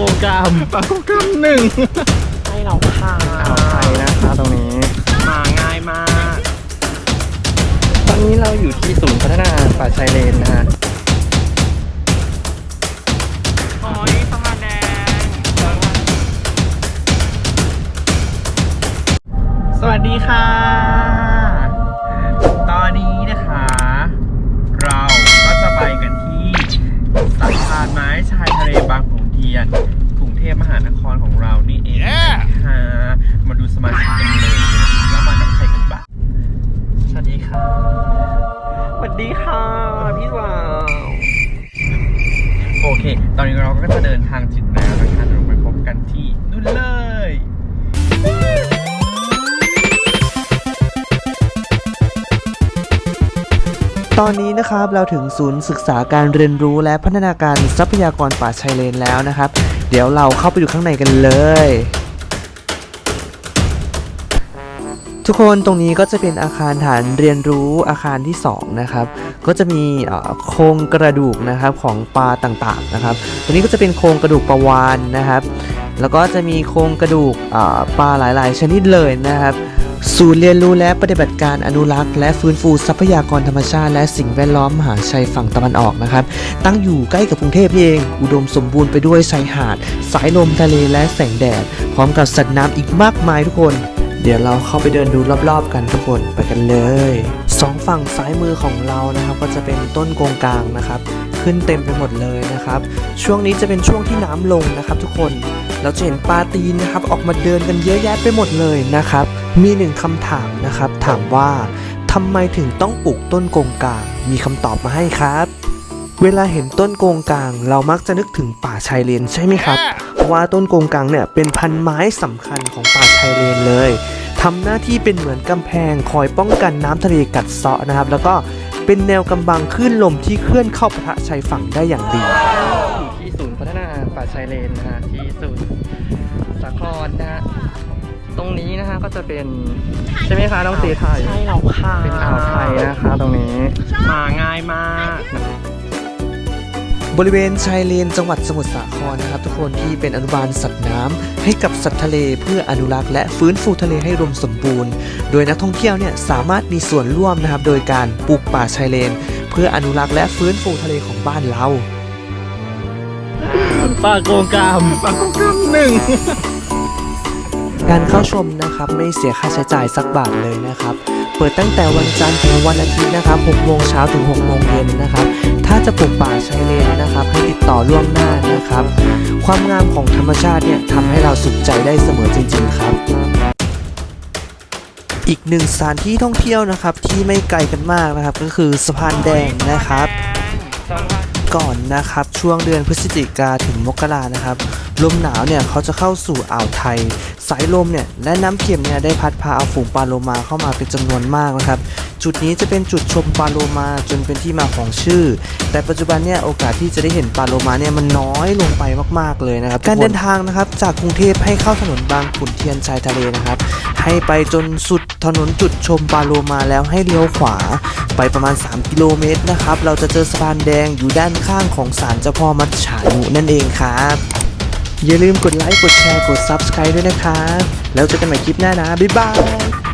โกงกรรมปากกกำหนึ่งให้เราค่ะอ่าวไทยนะคะตรงนี้ มาง่ายมาก ตอนนี้เราอยู่ที่ศูนย์พัฒนาป่าชายเลนนะฮะโอ้ยสมาแดงสวัสดีค่ะ ตอนนี้นะคะ ตอนนี้เราก็จะเดินทางถึงแล้วนะคะเราไปพบกันที่นู่นเลยตอนนี้นะครับเราถึงศูนย์ศึกษาการเรียนรู้และพัฒนาการทรัพยากรป่าชายเลนแล้วนะครับ เดี๋ยวเราเข้าไปดูข้างในกันเลย ทุกคนตรงนี้ก็จะเป็นอาคารฐานเรียนรู้อาคารที่ 2 นะครับ ก็จะมีโครงกระดูกนะครับของปลาต่างๆนะครับ ตัวนี้ก็จะเป็นโครงกระดูกปลาวานนะครับ แล้วก็จะมีโครงกระดูกปลาหลายๆ ชนิดเลยนะครับ ศูนย์เรียนรู้และปฏิบัติการอนุรักษ์ และฟื้นฟูทรัพยากรธรรมชาติ และสิ่งแวดล้อมมหาชัยฝั่งตะวันออกนะครับ ตั้งอยู่ใกล้กับกรุงเทพเอง อุดมสมบูรณ์ไปด้วยชายหาด สายลมทะเลและแสงแดด พร้อมกับสัตว์น้ำอีกมากมายทุกคน เดี๋ยวเราเข้าไปเดินดูรอบๆ กันทุกคนไปกันเลยสองฝั่งซ้ายมือของเรานะครับ ก็จะเป็นต้นโกงกลางนะครับ ขึ้นเต็มไปหมดเลยนะครับ ช่วงนี้จะเป็นช่วงที่น้ำลงนะครับ ทุกคนเราจะเห็นปลาตีนนะครับ ออกมาเดินกันเยอะแยะไปหมดเลยนะครับ มีหนึ่งคำถามนะครับ ถามว่าทำไมถึงต้องปลูกต้นโกงกลาง มีคำตอบมาให้ครับ เวลาเห็นต้นโกงกลาง เรามักจะนึกถึงป่าชายเลนใช่ไหมครับเพราะว่าต้นโกงกลางเนี่ยเป็นพันไม้สำคัญของป่าชายเลนเลยทำหน้าที่เป็นเหมือนกำแพงคอยป้องกันน้ำทะเลกัดเซาะนะครับ แล้วก็เป็นแนวกำบังคลื่นลมที่เคลื่อนเข้าปะทะชายฝั่งได้อย่างดีอยู่ที่ศูนย์พัฒนาป่าชายเลนนะฮะที่ศูนย์สาครนะฮะตรงนี้นะฮะก็จะเป็นใช่ไหมคะน้องตีไทยใช่เราค่ะเป็นอ่าวไทยนะคะตรงนี้มาง่ายมาก บริเวณชายเลนจังหวัดสมุทรสาครนะครับ ทุกคนที่เป็นอนุบาลสัตว์น้ำให้กับสัตว์ทะเลเพื่ออนุรักษ์และฟื้นฟูทะเลให้รวมสมบูรณ์ โดยนักท่องเที่ยวเนี่ยสามารถมีส่วนร่วมนะครับโดยการปลูกป่าชายเลน เพื่ออนุรักษ์และฟื้นฟูทะเลของบ้านเราปากโกงกรรมปากกำหนึ่งการเข้าชมนะครับไม่เสียค่าใช้จ่ายสักบาทเลยนะครับ เปิดตั้งแต่วันจันทร์ถึงวันอาทิตย์นะครับ6โมงเช้าถึง6โมงเย็นนะครับ ถ้าจะปลูกป่าชายเลนนะครับ ให้ติดต่อล่วงหน้านะครับ ความงามของธรรมชาติเนี่ยทำให้เราสุขใจได้เสมอจริง ๆ ครับ อีกหนึ่งสถานที่ท่องเที่ยวนะครับที่ไม่ไกลกันมากนะครับ ก็คือสะพานแดงนะครับ ก่อนนะครับ ช่วงเดือนพฤศจิกาถึงมกรานะครับ ลมหนาวเนี่ยเขาจะเข้าสู่อ่าวไทย สายลมเนี่ยและน้ำเค็มเนี่ยได้พัดพาเอาฝูงปลาโลมาเข้ามาเป็นจำนวนมากนะครับ จุดนี้จะเป็นจุดชมปลาโลมาจนเป็นที่มาของชื่อ แต่ปัจจุบันเนี่ยโอกาสที่จะได้เห็นปลาโลมาเนี่ยมันน้อยลงไปมาก ๆเลยนะครับ การเดินทางนะครับจากกรุงเทพให้เข้าถนนบางขุนเทียนชายทะเลนะครับ ให้ไปจนสุดถนนจุดชมปลาโลมาแล้วให้เลี้ยวขวา ไปประมาณ 3 กิโลเมตรนะครับ เราจะเจอสะพานแดงอยู่ด้านข้างของศาลเจ้าพ่อมัจฉานุนั่นเองครับ อย่าลืมกดไลค์ กดแชร์ กด Subscribe ด้วยนะครับ แล้วเจอกันใหม่คลิปหน้านะ บ๊ายบาย